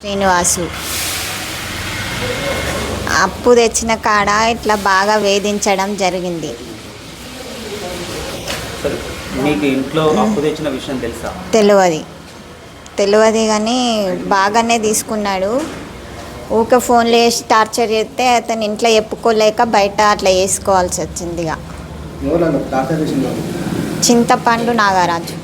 శ్రీనివాసు. అప్పు తెచ్చిన కాడ ఇట్లా బాగా వేధించడం జరిగింది. మీకు ఇంట్లో అప్పు తెచ్చిన విషయం తెలుసా? తెలియదు తెలియదు కానీ బాగానే తీసుకున్నాడు. ఊకే ఫోన్లు వేసి టార్చర్ చేస్తే అతను ఇంట్లో చెప్పుకోలేక బయట అట్లా వేసుకోవాల్సి వచ్చింది ఇక. చింతపండు నాగరాజు.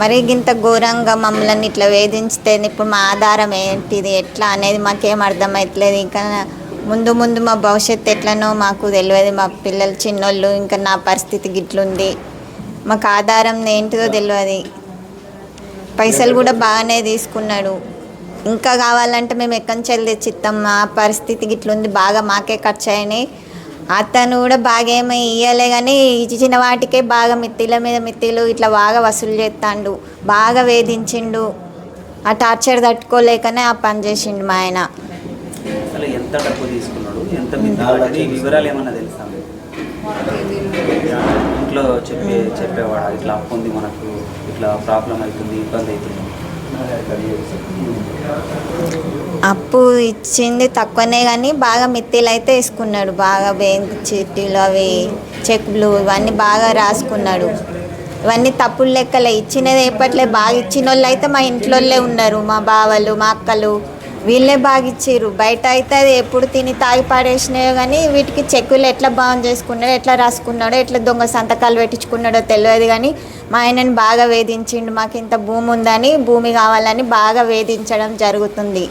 మరి ఇంత ఘోరంగా మమ్మల్ని ఇట్లా వేధించితే ఇప్పుడు మా ఆధారం ఏంటిది ఎట్లా అనేది మాకేం అర్థమవుతలేదు ఇంకా ముందు ముందు మా భవిష్యత్తు ఎట్లనో మాకు తెలియదు. మా పిల్లలు చిన్నోళ్ళు ఇంకా నా పరిస్థితి గిట్లుంది. మాకు ఆధారం ఏంటిదో తెలియదు. పైసలు కూడా బాగానే తీసుకున్నాడు. ఇంకా కావాలంటే మేము ఎక్కడి నుంచి వెళ్ళి తెచ్చిస్తాం? మా పరిస్థితి గిట్లుంది బాగా మాకే ఖర్చు అయినాయి. అతను కూడా బాగా ఏమీ ఇయ్యలే కానీ ఇచ్చిన వాటికే బాగా మిత్తిల మీద మిత్తిలు ఇట్లా బాగా వసూలు చేస్తాండు బాగా వేధించిండు. ఆ టార్చర్ తట్టుకోలేకనే ఆ పని చేసిండు మా ఆయన. అసలు ఎంత డబ్బు తీసుకున్నాడు? ఎంత మిత్తి ఈ వివరాలు ఏమన్నా తెలుసా? మీకు? ఇంట్లో చెప్పే చెప్పేవాడా? ఇట్లా అప్పు ఉంది మనకు ఇట్లా ప్రాబ్లం అవుతుంది ఇబ్బంది అవుతుంది. అప్పు ఇచ్చింది తక్కువనే కానీ బాగా మిత్తిలు అయితే వేసుకున్నాడు. బాగా బ్యాంక్ చీటీలు అవి చెక్లు ఇవన్నీ బాగా రాసుకున్నాడు. ఇవన్నీ తప్పులు లెక్కలే. ఇచ్చినది ఎప్పట్లే బాగా ఇచ్చిన వాళ్ళు అయితే మా ఇంట్లోళ్ళే ఉన్నారు. మా బావలు మా అక్కలు వీళ్ళే బాగా ఇచ్చారు బయట అయితే అది ఎప్పుడు తిని తాగి పాడేసినాయో కానీ వీటికి చెక్కులు ఎట్లా బాగుంది చేసుకున్నాడో ఎట్లా రాసుకున్నాడో ఎట్లా దొంగ సంతకాలు పెట్టించుకున్నాడో తెలియదు కానీ మా ఆయనని బాగా వేధించిండు మాకు ఇంత భూమి ఉందని భూమి కావాలని బాగా వేధించడం జరుగుతుంది.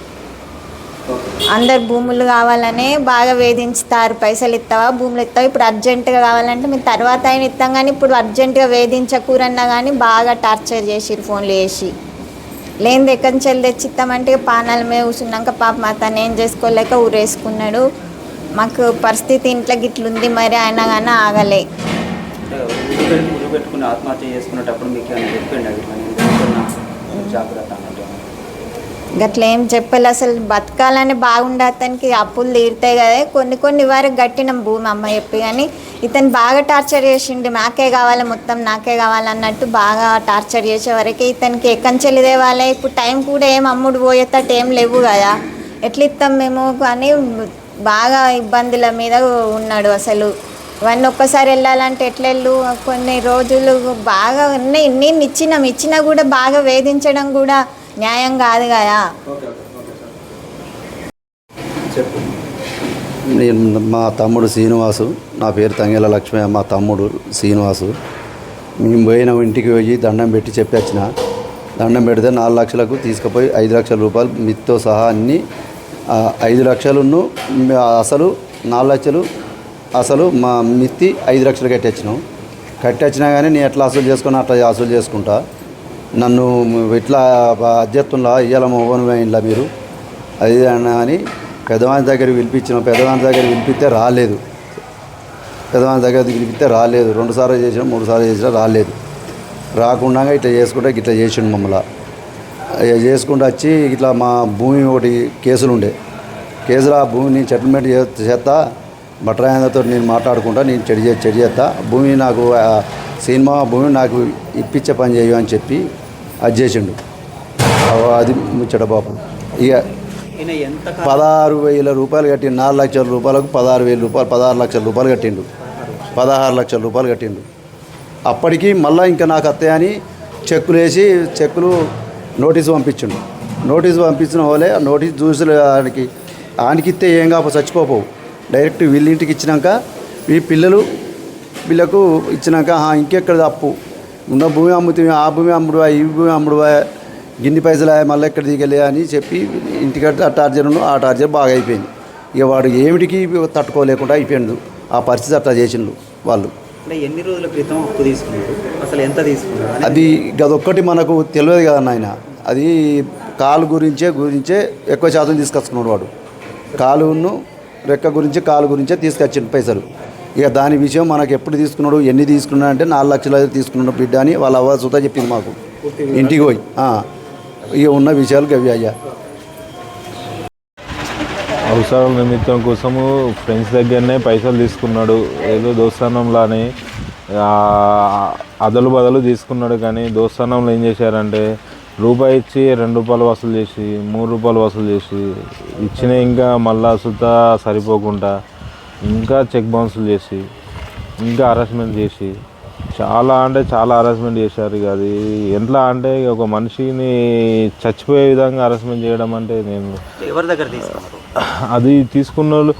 అందరు భూములు కావాలనే బాగా వేధించుతారు పైసలు ఇస్తావా భూములు ఇస్తావా ఇప్పుడు అర్జెంటుగా కావాలంటే మేము తర్వాత ఆయన ఇస్తాం కానీ ఇప్పుడు అర్జెంటుగా వేధించకూరన్నా కానీ బాగా టార్చర్ చేసిరు ఫోన్లు చేసి. లేనిది ఎక్కడి నుంచి వెళ్ళి తెచ్చిస్తామంటే పానాల మీద కూర్చున్నాక పాప మా తను ఏం చేసుకోలేక ఊరేసుకున్నాడు. మాకు పరిస్థితి ఇంట్లో గిట్లుంది మరి అయినా కానీ ఆగలే. అంటే పెట్టి ఊరు పెట్టుకుని ఆత్మహత్య చేసుకునేటప్పుడు మీకు ఏమైనా చెప్పిండి? ఇట్లా నేను జాగ్రత్త అన్నట్టు. ఏం చెప్పాలి? అసలు బతకాలని బాగుండే అతనికి అప్పులు తీరుతాయి కదా. కొన్ని కొన్ని వారికి కట్టినాం భూమి అమ్మ చెప్పి కానీ ఇతను బాగా టార్చర్ చేసిండు. నాకే కావాలి మొత్తం నాకే కావాలన్నట్టు బాగా టార్చర్ చేసే వరకు ఇతనికి ఎక్కంచెల్లి తేవాలి. ఇప్పుడు టైం కూడా ఏం అమ్ముడు పోయేటట్టు ఏం లేవు కదా. ఎట్లా ఇస్తాం మేము? కానీ బాగా ఇబ్బందుల మీద ఉన్నాడు అసలు. ఇవన్నీ ఒక్కసారి వెళ్ళాలంటే ఎట్లెళ్ళు? కొన్ని రోజులు బాగా ఉన్నాయి నేను ఇచ్చినాం ఇచ్చినా కూడా బాగా వేధించడం కూడా న్యాయం కాదు కదా. నేను మా తమ్ముడు శ్రీనివాసు నా పేరు తంగేల లక్ష్మయ్య మా తమ్ముడు శ్రీనివాసు. మేము పోయిన ఇంటికి పోయి దండం పెట్టి చెప్పొచ్చిన దండం పెడితే నాలుగు లక్షలకు తీసుకుపోయి ఐదు లక్షల రూపాయలు మిత్తో సహా అన్ని ఐదు లక్షలు అసలు నాలుగు లక్షలు అసలు మా మిత్తి ఐదు లక్షలు కట్టొచ్చినాం కట్టొచ్చినా కానీ నేను ఎట్లా అసలు చేసుకున్నా అట్లా అసలు చేసుకుంటా. నన్ను ఇట్లా అధ్యత్తులా ఇయ్యాల మోహన్ మీరు. అది అని పెద్దవాని దగ్గర పిలిపించిన పెద్దవాని దగ్గర పిలిపిస్తే రాలేదు. పెద్దవాని దగ్గర పిలిపిస్తే రాలేదు. రెండు సార్లు చేసినా మూడు సార్లు చేసినా రాలేదు. రాకుండా ఇట్లా చేసుకుంటే ఇట్లా చేసిండు మమ్మల్ని. చేసుకుంటూ వచ్చి ఇట్లా మా భూమి ఒకటి కేసులు ఉండే కేసులు ఆ భూమిని సెటిల్మెంట్ చేస్తా బట్రాయంతో నేను మాట్లాడుకుంటా నేను చెడి చెడి చేస్తా భూమి నాకు సినిమా భూమి నాకు ఇప్పించే పని చేయు అని చెప్పి అది చేసిండు. అది ముచ్చట పాపం ఇక పదహారు వేల రూపాయలు కట్టిండు. నాలుగు లక్షల రూపాయలకు పదహారు వేల రూపాయలు పదహారు లక్షల రూపాయలు కట్టిండు. పదహారు లక్షల రూపాయలు కట్టిండు. అప్పటికి మళ్ళీ ఇంకా నాకు అత్తయ్య అని చెక్కులు వేసి చెక్కులు నోటీసు పంపించిండు. నోటీసు పంపించిన వాళ్ళే ఆ నోటీస్ చూసి ఆయనకి ఆయనకి ఇస్తే ఏం కాపో చచ్చిపోపోవు డైరెక్ట్ వీళ్ళింటికి ఇచ్చినాక ఈ పిల్లలు వీళ్ళకు ఇచ్చినాక "ఆహా, ఇంకెక్కడ అప్పు ఉన్న భూమి అమ్ముతుంది ఆ భూమి అమ్ముడువా ఈ భూమి అమ్ముడువా? గిన్ని పైసలు మళ్ళీ ఎక్కడ దిగలే అని చెప్పి ఇంటికట్ట ఆ టార్జర్ ఆ టార్జర్ బాగా అయిపోయింది. ఇక వాడు ఏమిటికి తట్టుకోలేకుండా అయిపోయిండు. ఆ పరిస్థితి అట్లా చేసిండు వాళ్ళు. ఎన్ని రోజుల క్రితం అప్పు తీసుకున్నాడు అసలు ఎంత తీసుకున్నాడు అనేది అది గదొక్కటి మనకు తెలియదు కదా నాయన. అది కాలు గురించే గురించే ఎక్కువ శాతం తీసుకొచ్చుకున్నాడు వాడు. కాలును రెక్క గురించి కాలు గురించే తీసుకొచ్చిండు పైసలు. ఇక దాని విషయం మనకు ఎప్పుడు తీసుకున్నాడు ఎన్ని తీసుకున్నాడు అంటే నాలుగు లక్షలు అయితే తీసుకున్నాడు బిడ్డ అని వాళ్ళ అవ్వ సుతా చెప్పింది మాకు. ఇంటికి పోయి. ఇక ఉన్న విషయాలు గవి అయ్యా. అవసరాల నిమిత్తం కోసము ఫ్రెండ్స్ దగ్గరనే పైసలు తీసుకున్నాడు. ఏదో దోస్తానంలానే అదలు బదలు తీసుకున్నాడు కానీ దోస్తానంలో ఏం చేశారంటే రూపాయి ఇచ్చి రెండు రూపాయలు వసూలు చేసి మూడు రూపాయలు వసూలు చేసి ఇచ్చిన ఇంకా మళ్ళా సుత సరిపోకుండా ఇంకా చెక్ బౌన్సులు చేసి ఇంకా హరాస్మెంట్ చేసి చాలా అంటే చాలా హరాస్మెంట్ చేశారు ఇక అది. ఎట్లా అంటే ఒక మనిషిని చచ్చిపోయే విధంగా హరాస్మెంట్ చేయడం అంటే నేను ఎవరి దగ్గర అది తీసుకున్న వాళ్ళు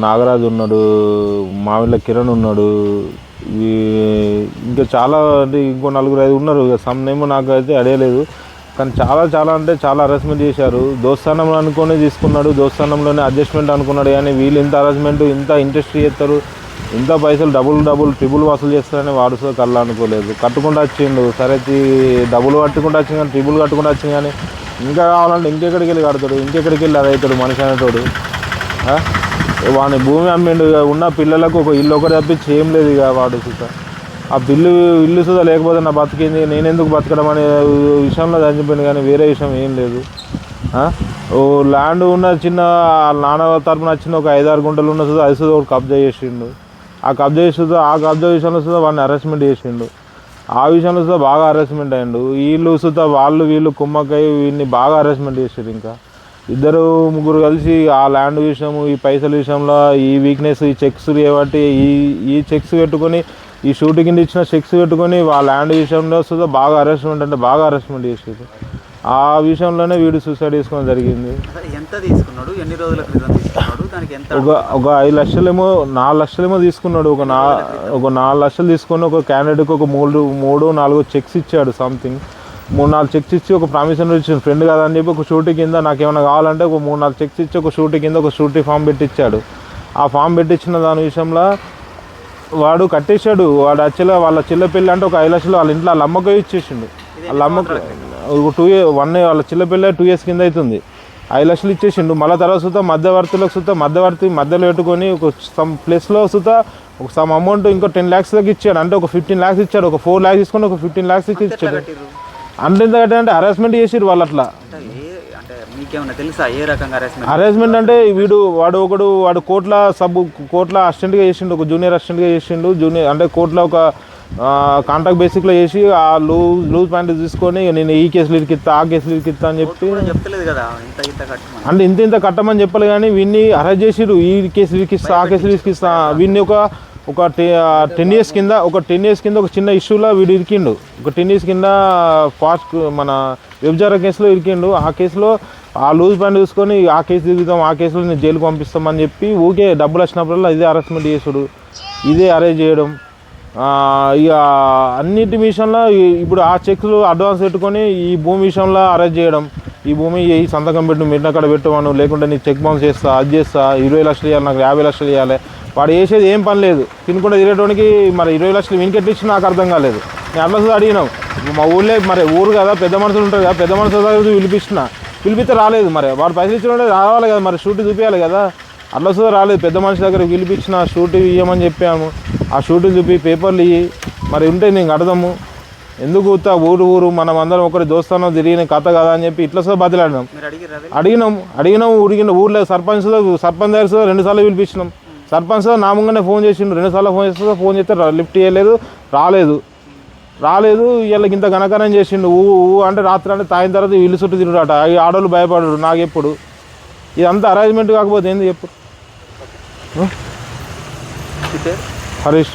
నాగరాజు ఉన్నాడు మామిళ్ళ కిరణ్ ఉన్నాడు ఇంకా చాలా అంటే ఇంకో నలుగురు ఐదు ఉన్నారు. సమ్ నేమో నాకైతే అడగలేదు కానీ చాలా చాలా అంటే చాలా హరాస్మెంట్ చేశారు. దోస్తానంలో అనుకునే తీసుకున్నాడు. దోస్తానంలోనే అడ్జస్ట్మెంట్ అనుకున్నాడు. కానీ వీళ్ళు ఇంత హరాస్మెంట్ ఇంత ఇంట్రెస్ట్ చేస్తారు. ఇంత పైసలు డబుల్ డబుల్ ట్రిబుల్ వసూలు చేస్తారని వాడు సో కళ్ళు అనుకోలేదు కట్టుకుంటూ వచ్చిండు. సరే డబుల్ కట్టుకుంటూ వచ్చింది కానీ ట్రిబుల్ కట్టుకుంటూ వచ్చింది కానీ ఇంకా కావాలంటే ఇంకెక్కడికి వెళ్ళి కడతాడు. ఇంకెక్కడికి వెళ్ళి అదవుతాడు మనిషి అనేటోడు. వాని భూమి అమ్మిండు ఇక ఉన్న పిల్లలకు ఒక ఇల్లు ఒకటి తప్పించి ఏం లేదు ఇక వాడు సుత. ఆ బిల్లు ఇల్లు సుధా లేకపోతే నా బతికింది నేను ఎందుకు బతకడం అనే విషయంలో చనిపోయింది కానీ వేరే విషయం ఏం లేదు. ఓ ల్యాండ్ ఉన్న చిన్న నాన్న తరపున వచ్చిన ఒక ఐదారు గుంటలు ఉన్న సుధా అది సుధా ఒకటి కబ్జా చేసిండు. ఆ కబ్జా చేసి ఆ కబ్జా విషయంలో సుధా వాడిని అరెస్ట్మెంట్ చేసిండు. ఆ విషయంలో సుధా బాగా అరెస్ట్మెంట్ అయ్యిండు వీళ్ళు సుధా వాళ్ళు వీళ్ళు కుమ్మక్కయ్య వీడిని బాగా అరెస్ట్మెంట్ చేసారు ఇంకా. ఇద్దరు ముగ్గురు కలిసి ఆ ల్యాండ్ విషయం ఈ పైసల విషయంలో ఈ వీక్నెస్ ఈ చెక్స్ కాబట్టి ఈ ఈ చెక్స్ పెట్టుకొని ఈ షూటింగ్ కింద ఇచ్చిన చెక్స్ పెట్టుకొని ఆ ల్యాండ్ విషయంలో సుధా బాగా హరాస్మెంట్ అంటే బాగా హరాస్మెంట్ చేసారు ఆ విషయంలోనే వీడు సూసైడ్ చేసుకోవడం జరిగింది. ఎంత తీసుకున్నాడు? ఎన్ని రోజుల క్రితం తీసుకున్నాడు? దానికి ఎంత ఒక ఒక ఐదు లక్షలేమో నాలుగు లక్షలేమో తీసుకున్నాడు. ఒక నా ఒక నాలుగు లక్షలు తీసుకొని ఒక క్యాండిడేట్కి ఒక మూడు మూడు నాలుగు చెక్స్ ఇచ్చాడు సంథింగ్ మూడు నాలుగు చెక్స్ ఇచ్చి ఒక ప్రామిషన్ ఇచ్చింది ఫ్రెండ్ కదా అని చెప్పి ఒక షూటీ కింద నాకు ఏమైనా కావాలంటే ఒక మూడు నాలుగు చెక్స్ ఇచ్చి ఒక షూటీ కింద ఒక షూటీ ఫామ్ పెట్టి ఇచ్చాడు ఆ ఫామ్ పెట్టించిన దాని విషయంలో వాడు కట్టేశాడు. వాడు యాక్చువల్గా వాళ్ళ చిల్ల పెళ్ళి అంటే ఒక ఐదు లక్షలు వాళ్ళ ఇంట్లో వాళ్ళ అమ్మకు ఇచ్చేసిండు. వాళ్ళ అమ్మకు ఒక టూ ఇయర్ వన్ వాళ్ళ చిల్ల పెళ్ళి టూ ఇయర్స్ కింద అవుతుంది ఐదు లక్షలు ఇచ్చేసిండు. మళ్ళీ తర్వాత సుతా మధ్యవర్తులకు సుతా మధ్యవర్తి మధ్యలో పెట్టుకొని ఒక సమ్ ప్లేస్లో సుతా ఒక సమ్ అమౌంట్ ఇంకో టెన్ ల్యాక్స్లకి ఇచ్చాడు. అంటే ఒక ఫిఫ్టీన్ ల్యాక్స్ ఇచ్చాడు. ఒక ఫోర్ ల్యాక్స్ తీసుకొని ఒక ఫిఫ్టీన్ ల్యాక్స్ ఇచ్చి ఇచ్చాడు అంటే ఎంత కట్టాడంటే హరాస్మెంట్ చేసిరు వాళ్ళు అట్లా అంటే ఏ అంటే మీకేమైనా తెలుసా ఏ రకంగా అరెస్ట్మెంట్ అరేంజ్మెంట్ అంటే వీడు వాడు ఒకడు వాడు కోట్ల సబ్ కోట్ల అసిస్టెంట్గా చేసిండు ఒక జూనియర్ అసిస్టెంట్గా చేసిండు జూనియర్ అంటే కోట్ల ఒక కాంట్రాక్ట్ బేసిక్లో చేసి ఆ లూజ్ లూజ్ ప్యాంట్ తీసుకొని నేను ఈ కేసులు ఇరికిస్తా ఆ కేసులు ఇరికిస్తా అని చెప్పి కూడా చెప్తలేదు కదా ఇంత ఇంత కట్టమని. అంటే ఇంత ఇంత కట్టమని చెప్పాలి కానీ వీన్ని అరెస్ట్ చేసిరు ఈ కేసులు ఇరికిస్తా ఆ కేసులు ఇరికిస్తా వీన్ని ఒక ఒక టెన్ ఇయర్స్ కింద ఒక టెన్ ఇయర్స్ కింద ఒక చిన్న ఇష్యూలో వీడు ఇరికిండు. ఒక టెన్ ఇయర్స్ కింద ఫాస్ట్ మన వ్యభిచార కేసులో ఇరికిండు. ఆ కేసులో ఆ లూజ్ ప్యాంట్ చూసుకొని ఆ కేసు దిగుతాం ఆ కేసులో నేను జైలు పంపిస్తామని చెప్పి ఊకే డబ్బులు వచ్చినప్పుడల్లా ఇదే అరెస్ట్మెంట్ చేసుడు ఇదే అరేంజ్ చేయడం. ఇక అన్నిటి విషయంలో ఇప్పుడు ఆ చెక్లు అడ్వాన్స్ పెట్టుకొని ఈ భూమి విషయంలో అరెస్ట్ చేయడం. ఈ భూమి ఈ సంతకం పెట్టు మీరు అక్కడ పెట్టమను లేకుంటే నీ చెక్ బౌన్స్ చేస్తా అది చేస్తా ఇరవై లక్షలు ఇవ్వాలి నాకు యాభై లక్షలు ఇవ్వాలి వాడు చేసేది ఏం పని లేదు. తినకుండా తిరగడానికి మరి ఇరవై లక్షలు వీనికి ఎట్లా ఇచ్చి నాకు అర్థం కాలేదు. నేను అట్లా అడిగినాం మా ఊళ్ళో మరి ఊరు కదా పెద్ద మనుషులు ఉంటారు కదా పెద్ద మనుషుల దగ్గర పిలిపించిన. పిలిపిస్తే రాలేదు మరి. వాడు పైసలు ఇచ్చిన రావాలి కదా మరి షూట్ చూపించాలి కదా. అట్లా రాలేదు. పెద్ద మనిషి దగ్గర పిలిపించిన షూట్ ఇవ్వమని చెప్పాము. ఆ షూట్ చూపి పేపర్లు ఇవ్వి మరి ఉంటే నేను కడదాము ఎందుకు ఊతా ఊరు ఊరు. మనం అందరం ఒకటి దోస్తానో తిరిగిన కథ కదా అని చెప్పి ఇట్లా సో బదిలాడినాం? అడిగినాం. అడిగినాం ఉడిగిన ఊర్లో సర్పంచ్ సర్పంచ్ దగ్గర రెండు సార్లు పిలిపించినాం. సర్పంచ్ సార్ నా ముంగనే ఫోన్ చేసిండు. రెండు సార్లు ఫోన్ చేస్తే ఫోన్ చేస్తే లిఫ్ట్ చేయలేదు రాలేదు. రాలేదు వీళ్ళకి ఇంత ఘనకరం చేసిండు. ఊ అంటే రాత్రి అంటే తాగిన తర్వాత ఇల్లు చుట్టూ తిరుగుడట. ఈ ఆడోళ్ళు భయపడరు నాకు ఎప్పుడు ఇదంతా అరేంజ్మెంట్ కాకపోతే ఏంది చెప్పు? హరీష్.